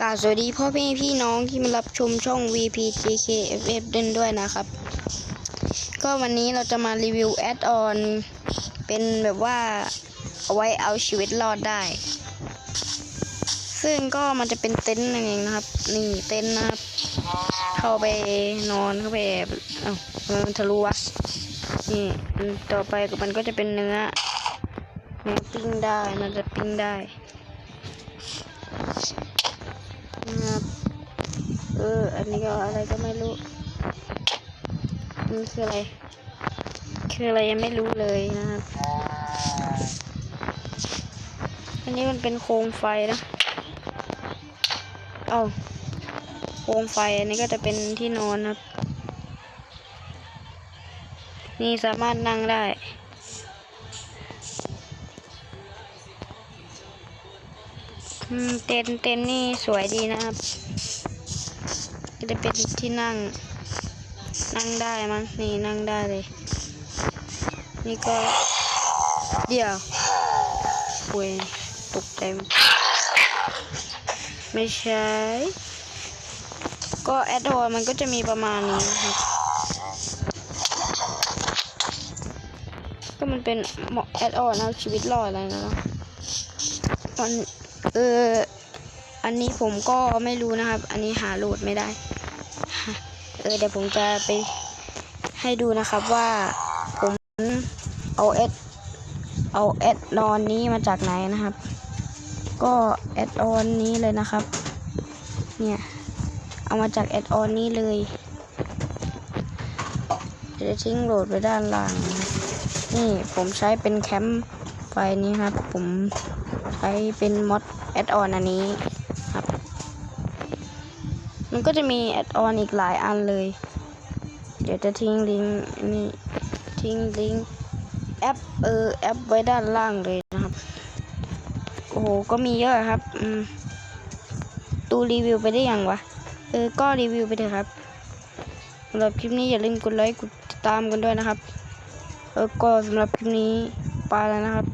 กาสวัสดีพ่อแม่พี่น้องที่มารับชมช่อง VPGKFF เด่นด้วยนะครับ ก็วันนี้เราจะมารีวิวแอดออนเป็นแบบว่าเอาไว้เอาชีวิตรอดได้ ซึ่งก็มันจะเป็นเต็นท์นั่นเองนะครับ นี่เต็นท์นะครับ เข้าไปนอนเข้าไปอบเอ้าทำไมมันทะลุวะนี่ต่อไปมันก็จะเป็นเนื้อเนื้อปิ้งได้มันจะปิ้งได้ นะครับเออ อันนี้ก็อะไรก็ไม่รู้มันคืออะไร คืออะไรยังไม่รู้เลยนะครับ อันนี้มันเป็นโคมไฟนะ เอาโคมไฟอันนี้ก็จะเป็นที่นอนนะครับ นี่สามารถนั่งได้ เต็นเต็นนี่สวยดีนะครับ ก็จะเป็นที่นั่ง นั่งได้มั้งนี่นั่งได้เลย นี่ก็เดี๋ยวป่วยตกใจหมไม่ใช่ ก็แอดออนมันก็จะมีประมาณนี้นะครับก็มันเป็นเหมาะแอดออนเอาชีวิตรอดอะไรนะเนาะมัน เอออันนี้ผมก็ไม่รู้นะครับ อันนี้หาโหลดไม่ได้ เออเดี๋ยวผมจะไปให้ดูนะครับว่าผมเอาแอดเอาแอดออนนี้มาจากไหนนะครับ ก็แอดออนนี้เลยนะครับ เนี่ย เอามาจากแอดออนนี้เลยจะทิ้งโหลดไว้ด้านล่าง นี่ผมใช้เป็นแคมป์ไฟนี้ครับ ผมใช้เป็นมอด แอดออนอันนี้ครับ มันก็จะมีแอดออนอีกหลายอันเลย เดี๋ยวจะทิ้งลิงก์นี่ทิ้งลิงก์แอปเออแอปไว้ด้านล่างเลยนะครับ โอ้โห ก็มีเยอะครับอืมตูรีวิวไปได้ยังวะ เออ ก็รีวิวไปเถอะครับสำหรับคลิปนี้อย่าลืมกดไลค์กดติดตามกันด้วยนะครับแล้วก็สำหรับคลิปนี้ไปแล้วนะครับ